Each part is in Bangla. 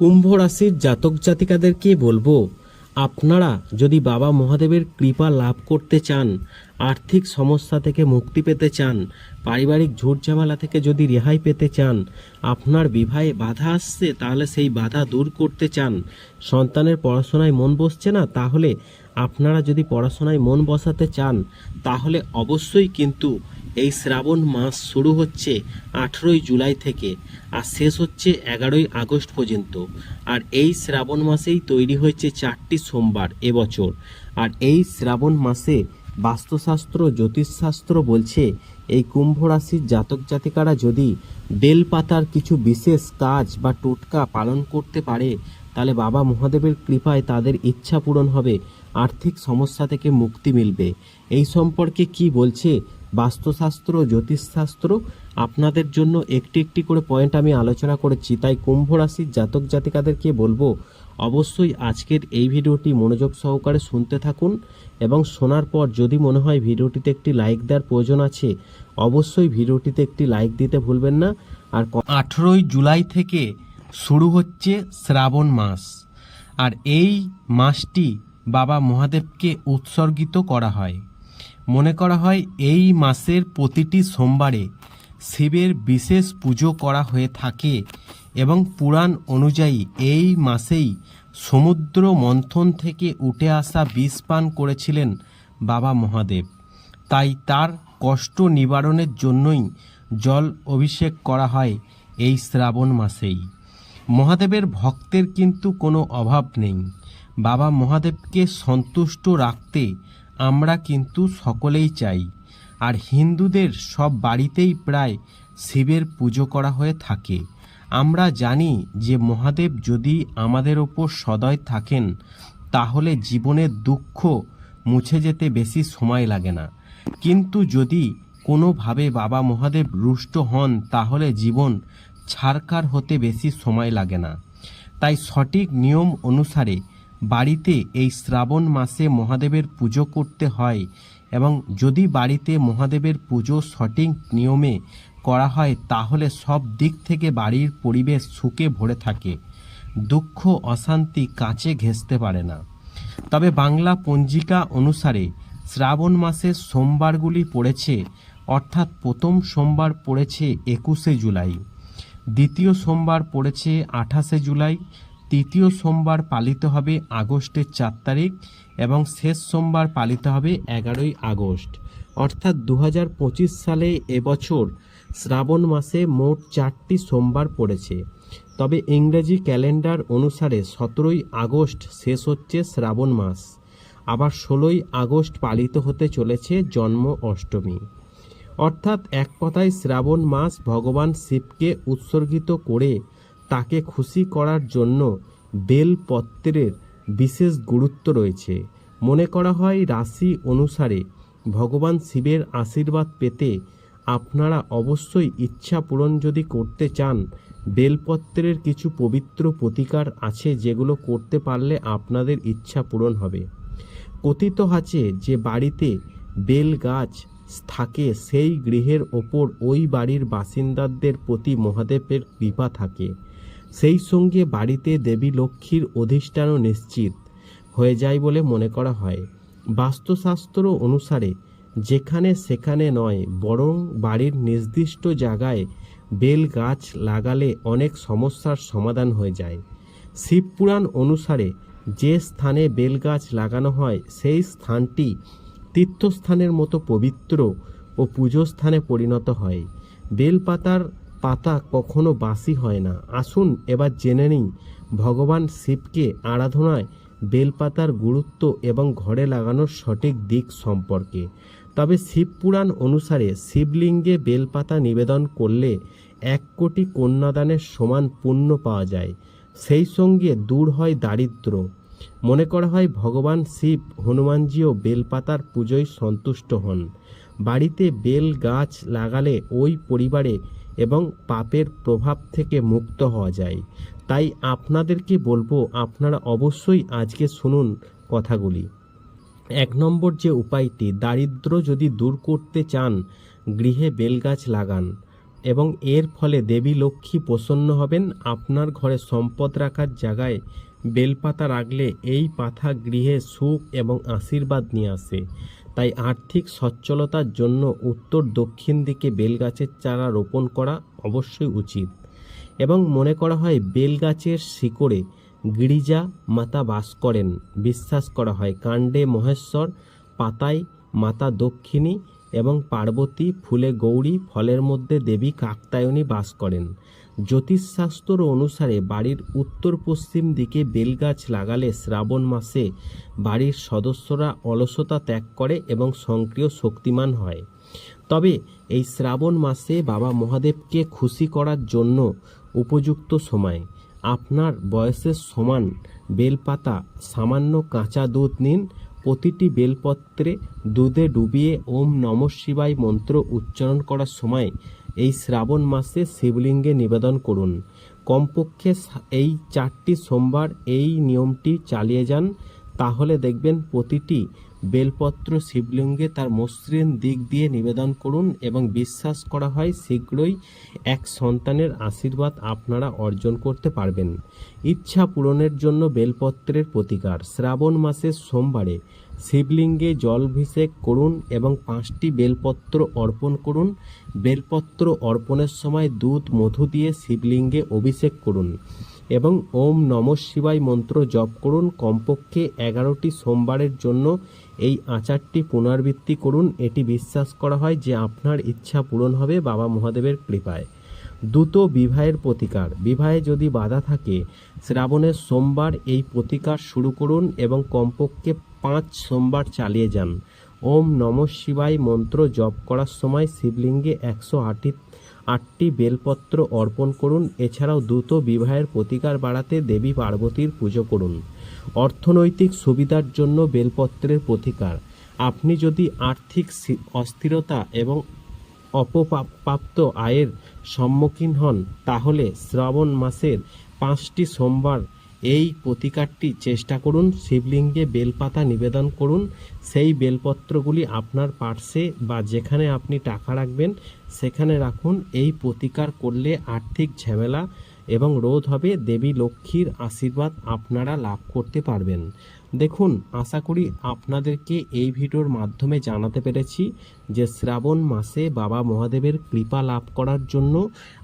কুম্ভ রাশির জাতক জাতিকাদেরকে বলব? আপনারা যদি বাবা মহাদেবের কৃপা লাভ করতে চান, আর্থিক সমস্যা থেকে মুক্তি পেতে চান, পারিবারিক ঝুট ঝামেলা থেকে যদি রেহাই পেতে চান, আপনার বিবাহে বাধা আসছে তাহলে সেই বাধা দূর করতে চান। সন্তানের পড়াশোনায় মন বসছে না তাহলে আপনারা যদি পড়াশোনায় মন বসাতে চান, তাহলে অবশ্যই কিন্তু এই শ্রাবণ মাস শুরু হচ্ছে আঠেরোই জুলাই থেকে আর শেষ হচ্ছে এগারোই আগস্ট পর্যন্ত। আর এই শ্রাবণ মাসেই তৈরি হয়েছে চারটি সোমবার এবছর। আর এই শ্রাবণ মাসে বাস্তুশাস্ত্র, জ্যোতিষশাস্ত্র বলছে, এই কুম্ভ রাশির জাতক জাতিকারা যদি বেলপাতার কিছু বিশেষ কাজ বা টোটকা পালন করতে পারে, তাহলে বাবা মহাদেবের কৃপায় তাদের ইচ্ছা পূরণ হবে, আর্থিক সমস্যা থেকে মুক্তি মিলবে। এই সম্পর্কে কি বলছে বাস্তুশাস্ত্র, জ্যোতিষশাস্ত্র, আপনাদের জন্য একটি একটি করে পয়েন্ট আমি আলোচনা করেছি। তাই কুম্ভ রাশির জাতক জাতিকাদেরকে বলব, অবশ্যই আজকের এই ভিডিওটি মনোযোগ সহকারে শুনতে থাকুন এবং শোনার পর যদি মনে হয় ভিডিওটিতে একটি লাইক দেওয়ার প্রয়োজন আছে, অবশ্যই ভিডিওটিতে একটি লাইক দিতে ভুলবেন না। আর আঠেরোই জুলাই থেকে শুরু হচ্ছে শ্রাবণ মাস। আর এই মাসটি বাবা মহাদেবকে উৎসর্গিত করা হয়। মনে করা হয় এই মাসের প্রতিটি সোমবারে শিবের বিশেষ পুজো করা হয়ে থাকে এবং পুরাণ অনুযায়ী এই মাসেই সমুদ্র মন্থন থেকে উঠে আসা বিষ পান করেছিলেন বাবা মহাদেব। তাই তার কষ্ট নিবারণের জন্যই জল অভিষেক করা হয় এই শ্রাবণ মাসেই। মহাদেবের ভক্তের কিন্তু কোনো অভাব নেই। বাবা মহাদেবকে সন্তুষ্ট রাখতে আমরা কিন্তু সকলেই চাই। আর হিন্দুদের সব বাড়িতেই প্রায় শিবের পুজো করা হয়ে থাকে। আমরা জানি যে মহাদেব যদি আমাদের ওপর সদয় থাকেন, তাহলে জীবনের দুঃখ মুছে যেতে বেশি সময় লাগে না। কিন্তু যদি কোনোভাবে বাবা মহাদেব রুষ্ট হন, তাহলে জীবন ছারকার হতে বেশি সময় লাগে না। তাই সঠিক নিয়ম অনুসারে বাড়িতে এই শ্রাবণ মাসে মহাদেবের পুজো করতে হয় এবং যদি বাড়িতে মহাদেবের পুজো সঠিক নিয়মে করা হয়, তাহলে সব দিক থেকে বাড়ির পরিবেশ সুখে ভরে থাকে। দুঃখ, অশান্তি কাঁচে ঘেঁষতে পারে না। তবে বাংলা পঞ্জিকা অনুসারে শ্রাবণ মাসের সোমবারগুলি পড়েছে, অর্থাৎ প্রথম সোমবার পড়েছে একুশে জুলাই। দ্বিতীয় সোমবার পড়েছে আঠাশে জুলাই। তৃতীয় সোমবার পালিত হবে আগস্টের চার তারিখ এবং শেষ সোমবার পালিত হবে এগারোই আগস্ট। অর্থাৎ দু হাজার পঁচিশ সালে এবছর শ্রাবণ মাসে মোট চারটি সোমবার পড়েছে। তবে ইংরেজি ক্যালেন্ডার অনুসারে সতেরোই আগস্ট শেষ হচ্ছে শ্রাবণ মাস। আবার ষোলোই আগস্ট পালিত হতে চলেছে জন্ম অষ্টমী। অর্থাৎ এক কথায় শ্রাবণ মাস ভগবান শিবকে উৎসর্গিত করে তাকে খুশি করার জন্য বেলপত্রের বিশেষ গুরুত্ব রয়েছে। মনে করা হয়, রাশি অনুসারে ভগবান শিবের আশীর্বাদ পেতে আপনারা অবশ্যই ইচ্ছা পূরণ যদি করতে চান, বেলপত্রের কিছু পবিত্র প্রতিকার আছে যেগুলো করতে পারলে আপনাদের ইচ্ছা পূরণ হবে। কথিত আছে যে বাড়িতে বেল গাছ থাকে, সেই গৃহের ওপর ওই বাড়ির বাসিন্দাদের প্রতি মহাদেবের কৃপা থাকে। সেই সঙ্গে বাড়িতে দেবী লক্ষ্মীর অধিষ্ঠানও নিশ্চিত হয়ে যায় বলে মনে করা হয়। বাস্তুশাস্ত্র অনুসারে যেখানে সেখানে নয়, বরং বাড়ির নির্দিষ্ট জায়গায় বেল গাছ লাগালে অনেক সমস্যার সমাধান হয়ে যায়। শিবপুরাণ অনুসারে যে স্থানে বেল গাছ লাগানো হয়, সেই স্থানটি তীর্থস্থানের মতো পবিত্র ও পুজো স্থানে পরিণত হয়। বেলপাতার পাতা কখনো বাসি হয় না। আসুন এবার জেনে নিই, ভগবান শিবকে আরাধনায় বেলপাতার গুরুত্ব এবং ঘরে লাগানোর সঠিক দিক সম্পর্কে। তবে শিবপুরাণ অনুসারে শিবলিঙ্গে বেলপাতা নিবেদন করলে এক কোটি কন্যাদানের সমান পুণ্য পাওয়া যায়। সেই সঙ্গে দূর হয় দারিদ্র মনে করা হয় ভগবান শিব হনুমানজিও বেলপাতার পুজোয় সন্তুষ্ট হন। বাড়িতে বেল গাছ লাগালে ওই পরিবারে এবং পাপের প্রভাব থেকে মুক্ত হওয়া যায়। তাই আপনাদেরকে বলব, আপনারা অবশ্যই আজকে শুনুন কথাগুলি। এক নম্বর যে উপায়টি, দারিদ্র যদি দূর করতে চান, গৃহে বেলগাছ লাগান এবং এর ফলে দেবী লক্ষ্মী প্রসন্ন হবেন। আপনার ঘরে সম্পদ রাখার জায়গায় বেলপাতা রাখলে এই পাতা গৃহে সুখ এবং আশীর্বাদ নিয়ে আসে। তাই আর্থিক সচ্ছলতার জন্য উত্তর দক্ষিণ দিকে বেলগাছের চারা রোপণ করা অবশ্যই উচিত। এবং মনে করা হয়, বেলগাছের শিকড়ে গিরিজা মাতা বাস করেন। বিশ্বাস করা হয়, কাণ্ডে মহেশ্বর, পাতায় মাতা দক্ষিণী এবং পার্বতী ফুলে গৌরী ফলের মধ্যে দেবী কাকতায়নী বাস করেন। জ্যোতিষশাস্ত্র অনুসারে বাড়ির উত্তর পশ্চিম দিকে বেলগাছ লাগালে শ্রাবণ মাসে বাড়ির সদস্যরা অলসতা ত্যাগ করে এবং সক্রিয় শক্তিমান হয়। তবে এই শ্রাবণ মাসে বাবা মহাদেবকে খুশি করার জন্য উপযুক্ত সময়। আপনার বয়সের সমান বেলপাতা, সামান্য কাঁচা দুধ নিন, প্রতিটি বেলপত্রে দুধে ডুবিয়ে ওম নম শিবায় মন্ত্র উচ্চারণ করার সময় এই শ্রাবণ মাসে শিবলিঙ্গে নিবেদন করুন। কমপক্ষে এই চারটি সোমবার এই নিয়মটি চালিয়ে যান। তাহলে দেখবেন প্রতিটি বেলপত্র শিবলিঙ্গে তার মসৃণ দিক দিয়ে নিবেদন করুন এবং বিশ্বাস করা হয় শীঘ্রই এক সন্তানের আশীর্বাদ আপনারা অর্জন করতে পারবেন। ইচ্ছা পূরণের জন্য বেলপত্রের প্রতিকার। শ্রাবণ মাসের সোমবারে শিবলিঙ্গে জলভিষেক করুন এবং পাঁচটি বেলপত্র অর্পণ করুন। বেলপত্র অর্পণের সময় দুধ, মধু দিয়ে শিবলিঙ্গে অভিষেক করুন। এবং ওম নম শিবায় মন্ত্র জপ করুন। কমপক্ষে এগারোটি সোমবারের জন্য এই আচারটি পুনরাবৃত্তি করুন। এটি বিশ্বাস করা হয় যে আপনার ইচ্ছা পূরণ হবে বাবা মহাদেবের কৃপায়। দ্রুত বিবাহের প্রতিকার। বিবাহে যদি বাধা থাকে, শ্রাবণের সোমবার এই প্রতিকার শুরু করুন এবং কমপক্ষে পাঁচ সোমবার চালিয়ে যান। ওম নম শিবায় মন্ত্র জপ করার সময় শিবলিঙ্গে একশো আটটি আটটি বেলপত্র অর্পণ করুন। এছাড়াও দ্রুত বিবাহের প্রতিকার বাড়াতে দেবী পার্বতীর পুজো করুন। অর্থনৈতিক সুবিধার জন্য বেলপত্রের প্রতিকার। আপনি যদি আর্থিক অস্থিরতা এবং অপপ্রাপ্ত আয়ের সম্মুখীন হন, তাহলে শ্রাবণ মাসের পাঁচটি সোমবার এই প্রতিকারটি চেষ্টা করুন, শিবলিঙ্গে বেলপাতা নিবেদন করুন। সেই বেলপত্রগুলি আপনার পার্সে বা যেখানে আপনি টাকা রাখবেন, সেখানে রাখুন। এই প্রতিকার করলে আর্থিক ঝামেলা এবং রোধ হবে। দেবী লক্ষ্মীর আশীর্বাদ আপনারা লাভ করতে পারবেন। দেখুন, আশা করি আপনাদেরকে এই ভিডিওর মাধ্যমে জানাতে পেরেছি যে শ্রাবণ মাসে বাবা মহাদেবের কৃপা লাভ করার জন্য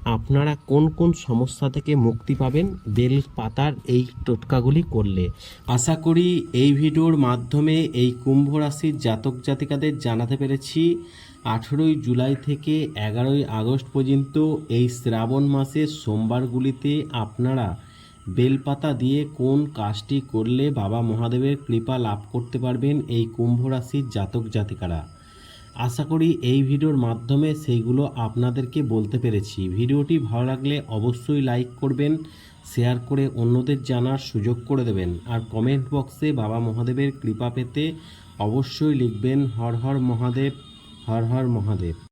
আপনারা কোন কোন সমস্যা থেকে মুক্তি পাবেন, বেল পাতার এই টোটকাগুলি করলে। আশা করি এই ভিডিওর মাধ্যমে এই কুম্ভ রাশির জাতক জাতিকাদের জানাতে পেরেছি আঠেরোই জুলাই থেকে এগারোই আগস্ট পর্যন্ত এই শ্রাবণ মাসের সোমবারগুলিতে আপনারা বেলপাতা দিয়ে কোন কাজটি করলে বাবা মহাদেবের কৃপা লাভ করতে পারবেন এই কুম্ভ রাশির জাতক জাতিকারা? আশা করি এই ভিডিওর মাধ্যমে সেইগুলো আপনাদেরকে বলতে পেরেছি। ভিডিওটি ভালো লাগলে অবশ্যই লাইক করবেন, শেয়ার করে অন্যদের জানার সুযোগ করে দেবেন। আর কমেন্ট বক্সে বাবা মহাদেবের কৃপা পেতে অবশ্যই লিখবেন হর হর মহাদেব, হর হর মহাদেব।